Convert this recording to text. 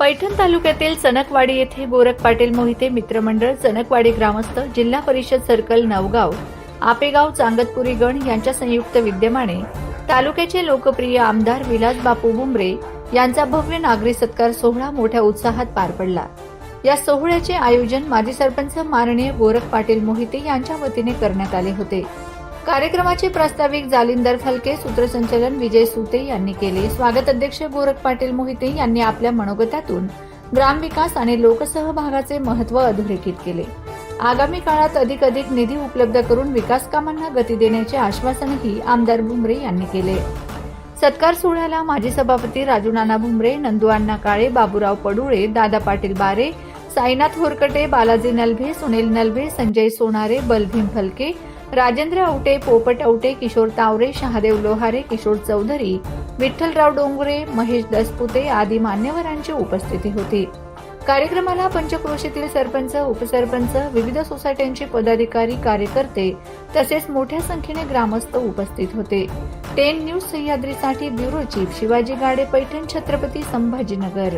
पैठण तालुक्यातील चणकवाडी येथे गोरख पाटील मोहिते मित्रमंडळ चणकवाडी ग्रामस्थ जिल्हा परिषद सर्कल नवगाव आपेगाव चांगतपुरी गण यांच्या संयुक्त विद्यमाने तालुक्याचे लोकप्रिय आमदार विलास बापू बुंबरे यांचा भव्य नागरी सत्कार सोहळा मोठ्या उत्साहात पार पडला. या सोहळ्याचे आयोजन माजी सरपंच माननीय गोरख पाटील मोहिते यांच्या वतीने करण्यात आले होते. कार्यक्रमाचे प्रास्ताविक जालिंदर फलके सूत्रसंचालन विजय सुते यांनी केले. स्वागत अध्यक्ष गोरख पाटील मोहिते यांनी आपल्या मनोगतातून ग्रामविकास आणि लोकसहभागाचे महत्त्व अधोरेखित केले. आगामी काळात अधिक अधिक निधी उपलब्ध करून विकास कामांना गती देण्याचे आश्वासनही आमदार भुमरे यांनी केले. सत्कार सोहळ्याला माजी सभापती राजू नाना भुमरे नंदूअण्णा काळे बाबूराव पडुळे दादा पाटील बारे साईनाथ होरकटे बालाजी नलभे सुनील नलभे संजय सोनारे बलभीम फलके राजेंद्र आवटे पोपट आवटे किशोर तावरे शहादेव लोहारे किशोर चौधरी विठ्ठलराव डोंगरे महेश दसपुते आदी मान्यवरांची उपस्थिती होती. कार्यक्रमाला पंचक्रोशीतील सरपंच उपसरपंच विविध सोसायट्यांचे पदाधिकारी कार्यकर्ते तसेच मोठ्या संख्येने ग्रामस्थ उपस्थित होते. टेन न्यूज सह्याद्रीसाठी ब्युरो चीफ शिवाजी गाडे पैठण छत्रपती संभाजीनगर.